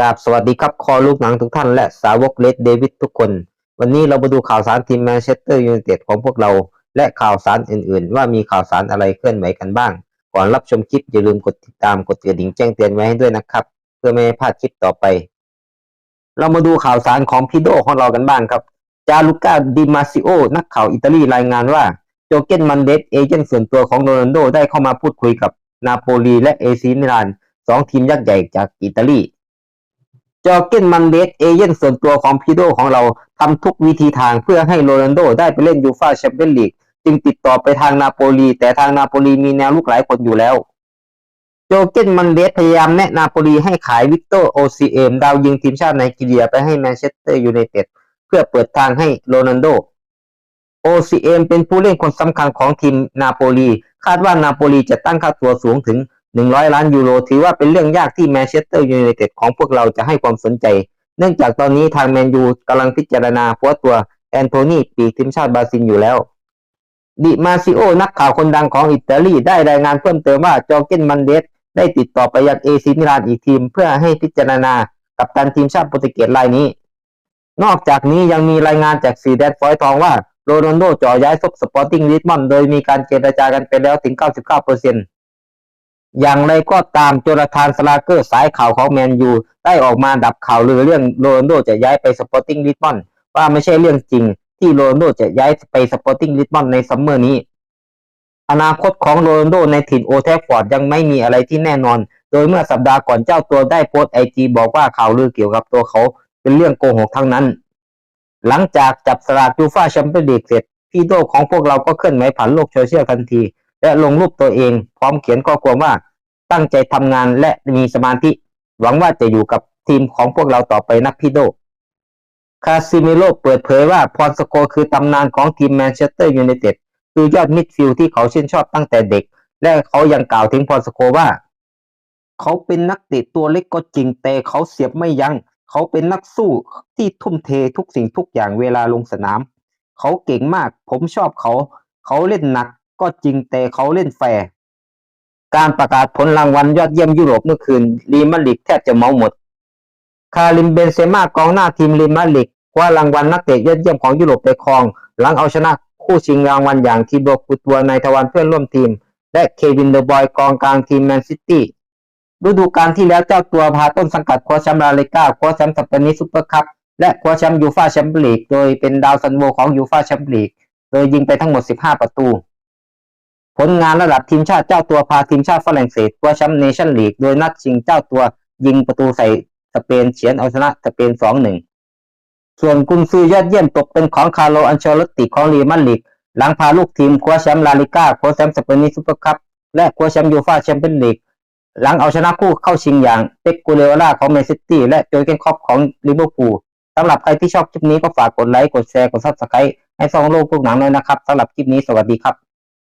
กราบสวัสดีครับ คอลูกหนังทุกท่านและสาวกเลดเดวิดทุกคน วันนี้เรามาดูข่าวสารทีมแมนเชสเตอร์ยูไนเต็ดของพวกเรา และข่าวสารอื่นๆ ว่ามีข่าวสารอะไรเคลื่อนไหวกันบ้าง ก่อนรับชมคลิปอย่าลืมกดติดตามกดกระดิ่งแจ้งเตือนไว้ให้ด้วยนะครับ เพื่อไม่ให้พลาดคลิปต่อไป เรามาดูข่าวสารของพีโดของเรากันบ้างครับ จาลุก้าดิมาซิโอ นักข่าวอิตาลีรายงานว่า โจเกนมันเดสเอเจนต์ส่วนตัวของโรนัลโดได้เข้ามาพูดคุยกับนาโปลีและเอซีมิลานสองทีมยักษ์ใหญ่จากอิตาลี จอเกนมันเดสเอเย่นส่วนตัวของพีโดของเราทำทุกวิธีทางเพื่อให้โรนัลโดได้ไปเล่นยูฟาแชมเปี้ยนลีกจึงติดต่อไปทางนาโปลี แต่ทางนาโปลีมีแนวลูกหลายคนอยู่แล้ว โจเกนมันเดสพยายามแนะนาโปลีให้ขายวิกเตอร์โอซีเอมดาวยิงทีมชาติไนจีเรียไปให้แมนเชสเตอร์ยูไนเต็ดเพื่อเปิดทางให้โรนัลโดโอซีเอมเป็นผู้เล่นคนสำคัญของทีมนาโปลี คาดว่านาโปลีจะตั้งค่าตัวสูงถึง 100 ล้านยูโร ถือว่าเป็นเรื่องยากที่แมนเชสเตอร์ยูไนเต็ดของพวกเราจะให้ความสนใจ เนื่องจากตอนนี้ทางแมนยูกำลังพิจารณาพัวตัวแอนโทนีปีกทีมชาติบราซิลอยู่แล้วดิมาซิโอ นักข่าวคนดังของอิตาลีได้รายงานเพิ่มเติมว่าจอร์เกนมันเดสได้ติดต่อไปยังเอซิมิลานอีกทีม เพื่อให้พิจารณากับตันทีมชาติโปรตุเกสรายนี้ นอกจากนี้ยังมีรายงานจากสีแดนฟอยทองว่าโรนัลโดจ่อย้ายซบสปอร์ติ้งลิสบอนโดยมีการเจรจากันไปแล้วถึง 99% อย่างไรก็ตามโจนาธานสลาเกอร์สายข่าวของแมนยูได้ออกมาดับข่าวลือเรื่องโรนัลโดจะย้ายไปสปอร์ติ้งลิสบอนว่าไม่ใช่เรื่องจริง ที่โรนัลโดจะย้ายไปสปอร์ติ้งลิสบอนในซัมเมอร์นี้ อนาคตของโรนัลโดในถิ่นโอแทฟฟอร์ดยังไม่มีอะไรที่แน่นอน โดยเมื่อสัปดาห์ก่อนเจ้าตัวได้โพสต์ไอจีบอกว่าข่าวลือเกี่ยวกับตัวเขา เป็นเรื่องโกหกทั้งนั้น หลังจากจับสลากยูฟ่าแชมเปี้ยนลีกเสร็จพี่โดของพวกเราก็เคลื่อนไหวผ่านโลกโซเชียลทันที และลงรูปตัวเอง พร้อมเขียนข้อความว่าตั้งใจทำงานและมีสมาธิ หวังว่าจะอยู่กับทีมของพวกเราต่อไปนักพี่โดคาซิเมโรเปิดเผยว่าพรสโกคือตำนานของทีมแมนเชสเตอร์ยูไนเต็ดคือยอดมิดฟิลด์ที่เขาชื่นชอบตั้งแต่เด็ก และเขายังกล่าวถึงพรสโกว่า เขาเป็นนักเตะตัวเล็กก็จริงแต่เขาเสียบไม่ยัง้งเขาเป็นนักสู้ที่ทุ่มเททุกสิ่งทุกอย่างเวลาลงสนาม เขาเก่งมาก ผมชอบเขา เขาเล่นหนัก ก็จริงแต่เขาเล่นแฟร์การประกาศผลรางวัลยอดเยี่ยมยุโรปเมื่อคืนรีมาดริดแทบจะเมาหมด คาริมเบนเซม่ากองหน้าทีมรีมาดริดคว้ารางวัลนักเตะยอดเยี่ยมของยุโรปไปครอง หลังเอาชนะคู่ชิงรางวัลอย่างทีโบกุตัวในทวารเพื่อนร่วมทีม และเควินเดอร์บอยกองกลางทีมแมนซิตี้ฤดูกาลที่แล้วเจ้าตัวพาต้นสังกัดคว้าแชมป์ลาลิก้าคว้าแชมป์สเปนิสซูเปอร์คัพและคว้าแชมป์ยูฟ่าแชมเปี้ยนลีกโดยเป็นดาวซันโวของยูฟ่าแชมเปี้ยนลีกโดยยิงไปทั้งหมด 15 ประตู ผลงานระดับทีมชาติเจ้าตัวพาทีมชาติฝรั่งเศสคว้าแชมป์เนชั่นลีกโดยนัดชิงเจ้าตัวยิงประตูใส่สเปนเฉียนเอาชนะสเปน 2-1 ส่วนกุนซือยอดเยี่ยมตกเป็นของคาร์โลอันเชลติของรีมาดริดหลังพาลูกทีมคว้าแชมป์ลาลิก้าคว้าแชมป์สเปนิสซูเปอร์คัพและคว้าแชมป์ยูฟ่าแชมเปี้ยนลีกหลังเอาชนะคู่เข้าชิงอย่างเป๊กกูเลอล่าของแมนซิตี้และโจเกนคอปของลิเวอร์พูลสำหรับใครที่ชอบคลิปนี้ก็ฝากกดไลค์กดแชร์กดซับสไครต์ให้ซองโลกพวกหนังเลยนะครับสำหรับคลิปนี้สวัสดีครับ